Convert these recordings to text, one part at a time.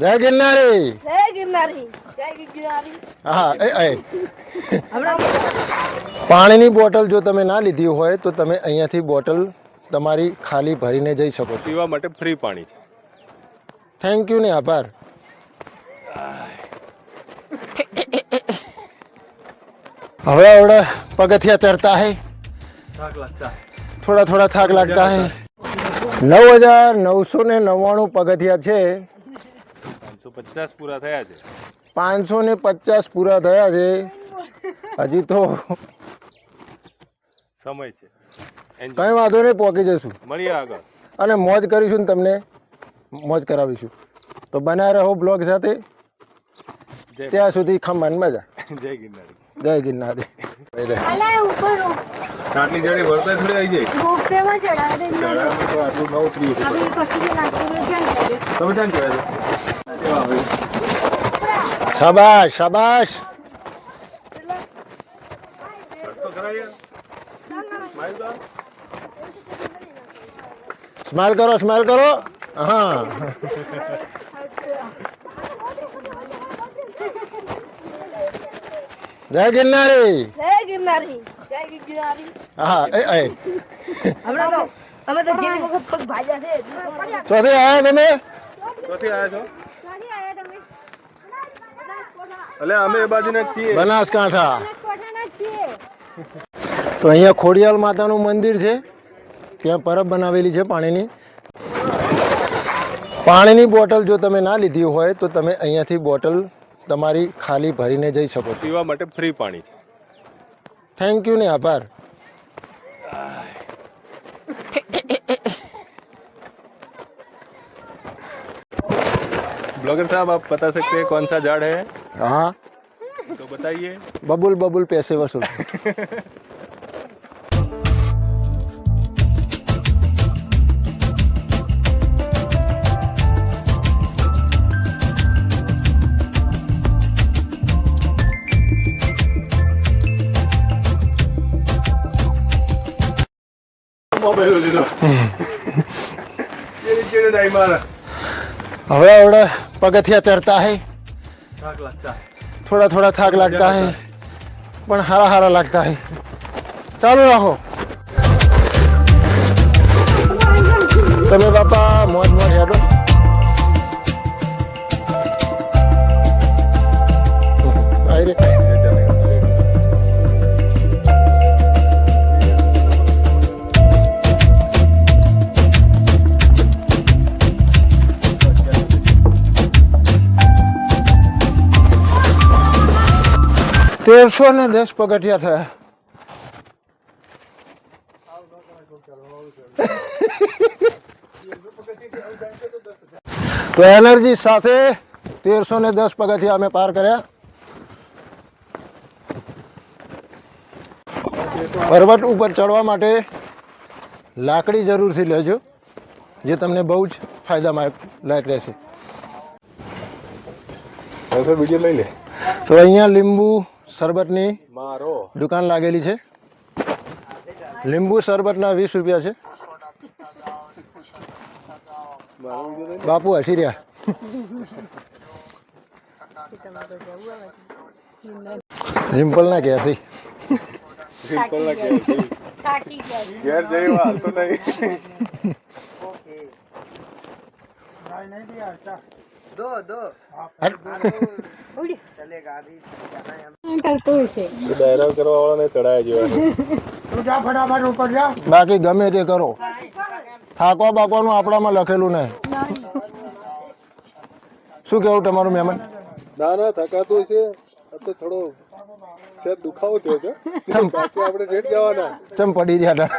જય ગિરનારી. જય ગિરનારી. જય ગિરનારી. હા એ એ. પાણીની બોટલ જો તમે ના લીધી હોય તો તમે અહીંયાથી બોટલ તમારી ખાલી ભરીને જઈ શકો છો. પીવા માટે ફ્રી પાણી છે. થેન્ક યુ ને આભાર. હવે હવે પગથિયા ચડતા હૈ. થાક લાગતા થોડા થોડા થાક લાગતા હે. નવ હજાર નવસો ને નવ્વાણું પગથિયા છે. પાંચસો પૂરા થયા છે. પાંચસો ને પચાસ પૂરા થયા છે. હજી તો સમય છે. કઈ વાંધો નહીં પહોંચી જશું મળીએ આગળ. અને મોજ કરીશું ને તમને. મોજ કરાવીશું. તો બનાવી રહો બ્લોગ સાથે. ત્યાં સુધી ખંભાન મજા. જય ગિરનારી. જય ગિરનારી. આટલી જડી થોડી આવી જાય ચડાવે આટલું તમે ક્યાં કહેવાય શાબાશ શાબાશ. સ્માઈલ કરો સ્માઈલ કરો. હા. જય ગિરનારી. જય ગિરનારી. જય ગિરનારી. હા એ એ. હમણાં તો અમે તો જેની વખત પગ ભાજ્યા છે. ચોથી આયા તમે? ક્યાંથી આવ્યા છો? એટલે અમે એ બાજુના જ છીએ બનાસકાંઠા તો અહીંયા ખોડિયાલ માતાનું મંદિર છે ત્યાં પરબ બનાવેલી છે પાણીની પાણીની બોટલ જો તમે ના લીધી હોય તો તમે અહીંયાથી બોટલ તમારી ખાલી ભરીને જઈ શકો છો પીવા માટે ફ્રી પાણી છે થેન્ક યુ ને આભાર ब्लॉगर साहब आप बता सकते हैं कौन सा झाड़ है હા तो बताइए બબુલ બબુલ પૈસે વસૂલ મોબાઈલ લીધો કેવી કેવી ડાઈ મારા હવે હવે પગથિયા ચડતા હૈ થાક લાગતા થોડા થોડા થાક લાગતા હે. પણ હારા હારા લાગતા હે. ચાલુ રાખો. તમે બાપા મોજ મોજ હેડો. આઈ રે તેરસો ને દસ પગથિયા થયા. તો એનર્જી સાથે તેરસો ને દસ પગથિયા અમે પાર કર્યા. પર્વત ઉપર ચડવા માટે લાકડી જરૂરથી લેજો જે તમને બહુ જ ફાયદામાં લાયક રહેશે. વીડિયો લઈ લે. તો અહીંયા લીંબુ શરબતની મારો. દુકાન લાગેલી છે. લીંબુ શરબતના વીસ રૂપિયા છે. બાપુ હસી રહ્યા. રિમ્પલ ના કહેતી સિમ્પલ ના કે થાકી ગયા ઘેર જઈ નહીં. કરતું છે. ડાયરો કરવા વાળાને ચડાયા જેવા બાકી ગમે તે કરો. થાકવા બાકવાનું આપણામાં લખેલું નહીં. શું કેવું તમારું મહેમાન? ના ના થકાતું છે. આ તો થોડો સેટ દુખાવો થયો છે. બાકી આપણે રેટ જવાના. ચમ પડી રહ્યા હતા.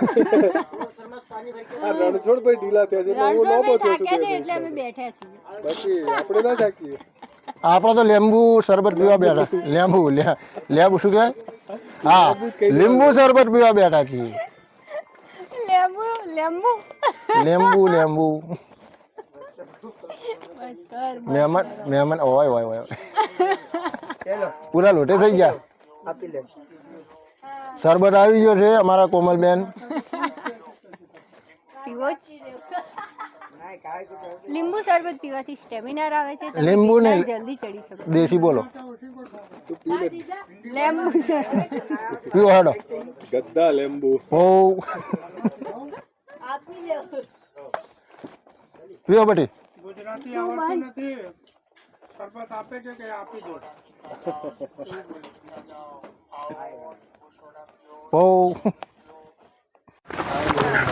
આ રણછોડ ભાઈ ઢીલા થયા છે. એટલે હું લાંબો થયો છું એટલે અમે બેઠા છીએ. બાકી આપણે ના થાકીએ. આપણે તો લીંબુ શરબત પીવા બેઠા. લીંબુ લે- લીંબુ શું કહેવાય? હા લીંબુ શરબત પીવા બેઠા છીએ. લેંબુ લેંબુ. લીંબુ લીંબુ. બસ કર મહેમાન મહેમાન ઓય ઓય ઓય. પૂરા લોટે થઈ ગયા. શરબત આવી ગયો છે અમારા કોમલબેન. પીવો જ. લીંબુ શરબત પીવાથી સ્ટેમિના આવે છે લીંબુ ને- જલ્દી ચડી શકો. દેશી બોલો. લીંબુ શરબત. પીવો હાડો. ગદ્દા લીંબુ. ઓ પીવો બટી. ગુજરાતી આવડતું નથી. શરબત આપે છે કે આપી દો. ઓ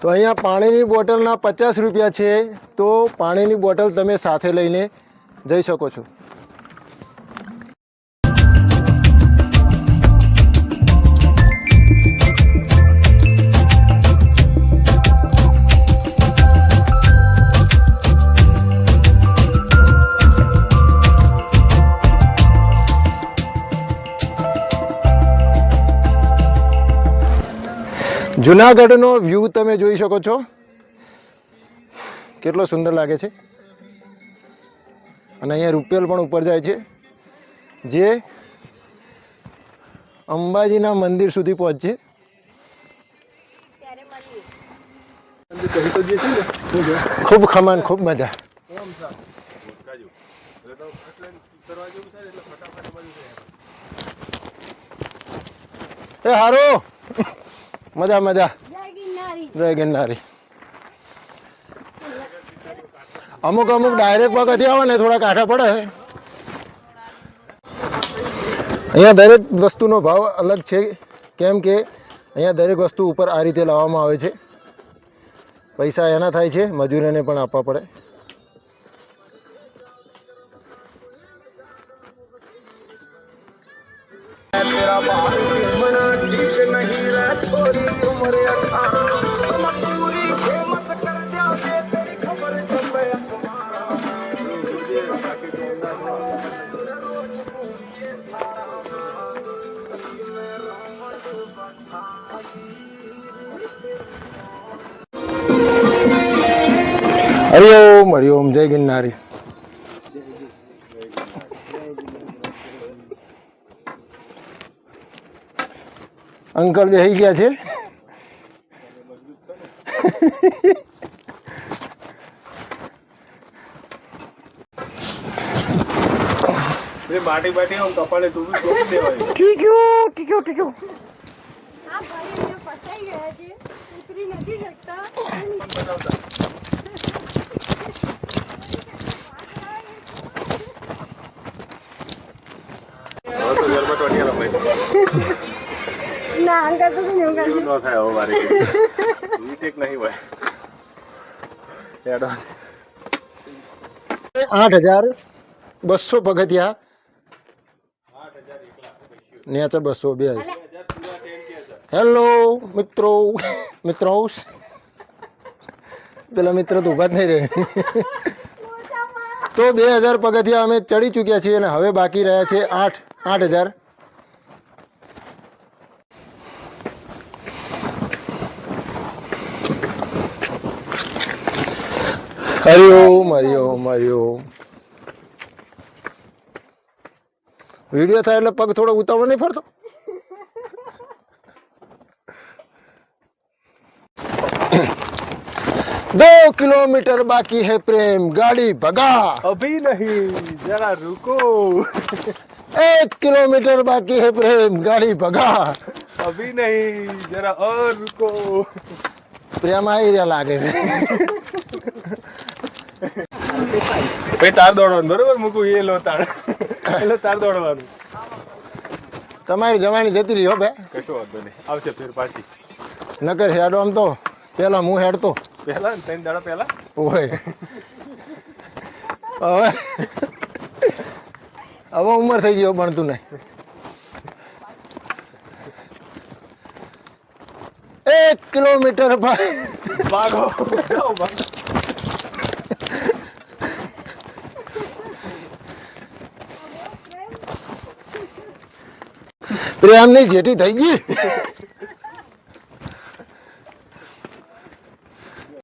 તો અહીંયા પાણીની બોટલના પચાસ રૂપિયા છે. તો પાણીની બોટલ તમે સાથે લઈને જઈ શકો છો. જુનાગઢનો વ્યૂ તમે જોઈ શકો છો. કેટલો સુંદર લાગે છે. અને અહીંયા રૂપેલ પણ ઉપર જાય છે. જે અંબાજીના મંદિર સુધી પહોંચશે ખૂબ ખમાન, ખૂબ મજા. એ હારો! મજા મજા. જય ગિરનારી. અમુક અમુક ડાયરેક્ટ પગથી આવે ને થોડા કાંઠા પડે. અહીંયા દરેક વસ્તુનો ભાવ અલગ છે. કેમ કે અહીંયા દરેક વસ્તુ ઉપર આ રીતે લાવવામાં આવે છે. પૈસા એના થાય છે મજૂરોને પણ આપવા પડે. હરિઓમ હરિઓમ જય ગિરનારી અંકલ બેસી ગયા છે માટી બાટી આમ કપાળે તું બી ચોકી દેવાય ટીચું ટીચું ટીચું આ ભાઈ અહીંયા ફસાઈ ગયા છે ઉતરી નથી શકતા હવે તો ગરબા ટોટિયા રમાય આઠ હજાર બસો પગથિયા નેચર બસો બે હેલો મિત્રો મિત્રો પેલા મિત્ર તો ઊભા જ નહીં રહે તો બે હજાર પગથિયા અમે ચડી ચૂક્યા છીએ અને હવે બાકી રહ્યા છે આઠ આઠ હજાર હરિઓમ હરિઓમ હરિઓમ વિડીયો થાય એટલે પગ થોડો ઉતાવળો નહીં ફરતો दो किलोमीटर बाकी है प्रेम गाड़ी भगा અભી નહીં જરા રૂકો एक किलोमीटर बाकी है प्रेम गाड़ी भगा અભી નહીં જરા ઓર રૂકો પ્રેમ આવી રહ્યા લાગે છે ભાઈ તાર દોડવાનું બરોબર મૂકું એ લો તાર એટલે તાર દોડવાનું તમારી જવાની જતી રહી હો બે કશો વાંધો નહીં આવશે ફેર પાછી નકર હેડો આમ તો પેલા હું હેડતો પહેલા ને ત્રણ દાડા પહેલા ઓય હવે હવે ઉંમર થઈ ગયો ભણતું નહીં. એક કિલોમીટર ભાગો. પ્રેમની જેટી થઈ ગઈ.